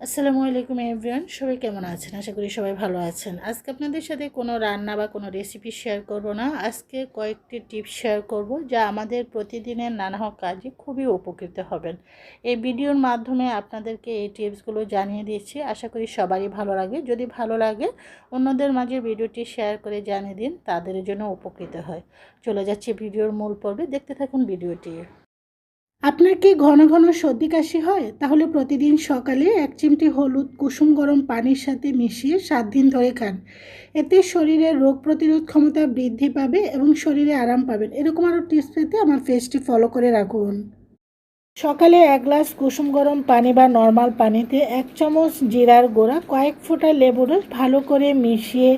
আসসালামু আলাইকুম এভরিওয়ান, সবাই কেমন আছেন? আশা করি সবাই ভালো আছেন। আজকে আপনাদের সাথে কোনো রান্না বা কোনো রেসিপি শেয়ার করব না। আজকে কয়েকটি টিপস শেয়ার করব যা আমাদের প্রতিদিনের নানা কাজে খুবই উপকৃত হবেন। এই ভিডিওর মাধ্যমে আপনাদেরকে এই টিপসগুলো জানিয়ে দিচ্ছি। আশা করি সবারই ভালো লাগে। যদি ভালো লাগে, অন্যদের মাঝে ভিডিওটি শেয়ার করে জানিয়ে দিন, তাদের জন্য উপকৃত হয়। চলে যাচ্ছে ভিডিওর মূল পর্বে। দেখতে থাকুন ভিডিওটি। আপনার কি ঘন ঘন সর্দি কাশি হয়? তাহলে প্রতিদিন সকালে এক চিমটি হলুদ, কুসুম গরম পানির সাথে মিশিয়ে সাত দিন ধরে খান। এতে শরীরের রোগ প্রতিরোধ ক্ষমতা বৃদ্ধি পাবে এবং শরীরে আরাম পাবেন। এরকম আরও টিপস পেতে আমার ফেসটি ফলো করে রাখুন। সকালে এক গ্লাস কুসুম গরম পানি বা নর্মাল পানিতে এক চামচ জিরার গোড়া, কয়েক ফোঁটা লেবুর রস ভালো করে মিশিয়ে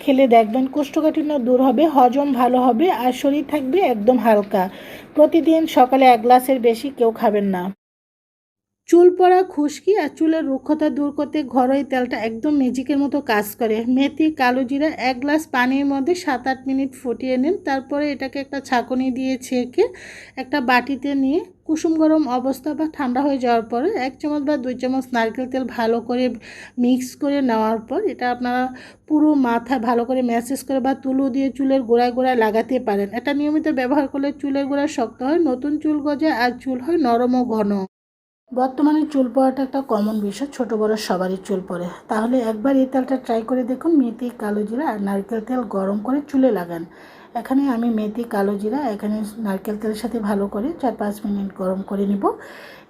খেলে দেখবেন কোষ্ঠকাঠিন্য দূর হবে, হজম ভালো হবে আর শরীর থাকবে একদম হালকা। প্রতিদিন সকালে এক গ্লাসের বেশি কেউ খাবেন না। চুল পড়া খুশকি আর চুলের রুক্ষতা দূর করতে ঘরোয়া তেলটা একদম ম্যাজিকের মতো কাজ করে। মেথি, কালো জিরা, এক গ্লাস পানির মধ্যে সাত আট মিনিট ফুটিয়ে নিন। তারপরে এটাকে একটা ছাঁকনি দিয়ে ছেঁকে একটা বাটিতে নিয়ে কুসুম গরম অবস্থা বা ঠান্ডা হয়ে যাওয়ার পরে এক চামচ বা দুই চামচ নারকেল তেল ভালো করে মিক্স করে নেওয়ার পর এটা আপনারা পুরো মাথায় ভালো করে ম্যাসেজ করে বা তুলো দিয়ে চুলের গোড়ায় গোড়ায় লাগাতে পারেন। এটা নিয়মিত ব্যবহার করলে চুলের গোড়া শক্ত হয়, নতুন চুল গজে আর চুল হয় নরম ও ঘন। বর্তমানে চুল পড়াটা একটা কমন বিষয়, ছোট বড় সবারই চুল পড়ে তাহলে একবার এই তেলটা ট্রাই করে দেখুন, মেথি, কালো জিরা আর নারকেল তেল গরম করে চুলে লাগান। এখানে আমি মেথি, কালো জিরা, এখানে নারকেল তেলের সাথে ভালো করে চার পাঁচ মিনিট গরম করে নিব।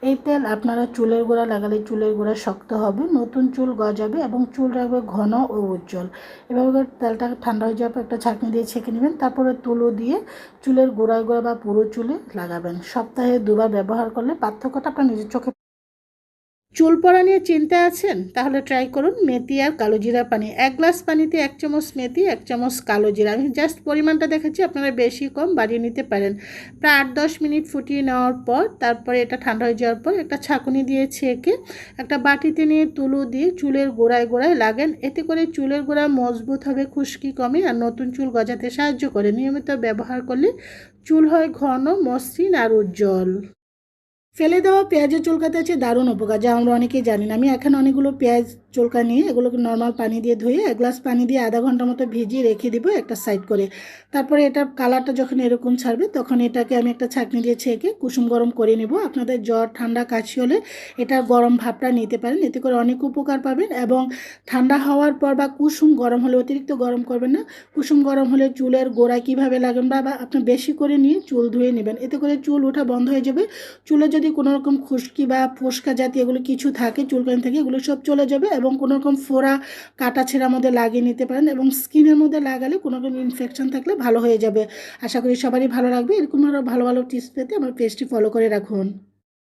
এই তেল আপনারা চুলের গোড়া লাগালে চুলের গোড়া শক্ত হবে, নতুন চুল গজাবে এবং চুল রাখবে ঘন ও উজ্জ্বল। এভাবে তেলটা ঠান্ডা হয়ে যাওয়ার পর একটা ছাঁকনি দিয়ে ছেঁকে নেবেন, তারপরে তুলো দিয়ে চুলের গোড়ায় গোড়া বা পুরো চুলে লাগাবেন। সপ্তাহে দুবার ব্যবহার করলে পার্থক্যটা আপনার নিজের চোখে চুল পড়া নিয়ে চিন্তায় আছেন? তাহলে ট্রাই করুন মেথি আর কালো জিরা পানি। এক গ্লাস পানিতে এক চামচ মেথি, এক চামচ কালো জিরা। আমি জাস্ট পরিমাণটা দেখাচ্ছি, আপনারা বেশি কম বাড়িয়ে নিতে পারেন। প্রায় আট দশ মিনিট ফুটিয়ে নেওয়ার পর, তারপরে এটা ঠান্ডা হয়ে যাওয়ার পর একটা ছাঁকুনি দিয়ে ছেঁকে একটা বাটিতে নিয়ে তুলো দিয়ে চুলের গোড়ায় গোড়ায় লাগেন। এতে করে চুলের গোড়া মজবুত হবে, খুশকি কমে আর নতুন চুল গজাতে সাহায্য করে। নিয়মিত ব্যবহার করলে চুল হয় ঘন, মসৃণ আর উজ্জ্বল। ফেলে দেওয়া পেঁয়াজের চুলকাতে আছে দারুণ উপকার, যা আমরা অনেকেই জানি না। আমি এখানে অনেকগুলো পেঁয়াজ চুলকা নিয়ে এগুলোকে নর্মাল পানি দিয়ে ধুয়ে এক গ্লাস পানি দিয়ে আধা ঘণ্টা মতো ভিজিয়ে রেখে দিব একটা সাইড করে। তারপরে এটার কালারটা যখন এরকম ছাড়বে, তখন এটাকে আমি একটা ছাঁকনি দিয়ে ছেঁকে কুসুম গরম করে নেব। আপনাদের জ্বর, ঠান্ডা, কাশি হলে এটা গরম ভাবটা নিতে পারেন, এতে করে অনেক উপকার পাবেন এবং ঠান্ডা হওয়ার পর বা কুসুম গরম হলে অতিরিক্ত গরম করবেন না। কুসুম গরম হলে চুলের গোড়া কীভাবে লাগেন বা আপনি বেশি করে নিয়ে চুল ধুয়ে নেবেন, এতে করে চুল ওঠা বন্ধ হয়ে যাবে। চুলে যদি কোনো রকম খুশকি বা ফোসকা জাতীয় এগুলো কিছু থাকে, চুলকানি থাকে, এগুলো সব চলে যাবে এবং কোনো রকম ফোড়া কাটা ছেঁড়ার মধ্যে লাগিয়ে নিতে পারেন এবং স্কিনের মধ্যে লাগালে কোনো রকম ইনফেকশন থাকলে ভালো হয়ে যাবে। আশা করি সবারই ভালো লাগবে। এরকম আরও ভালো ভালো টিপস পেতে আমার পেজটি ফলো করে রাখুন।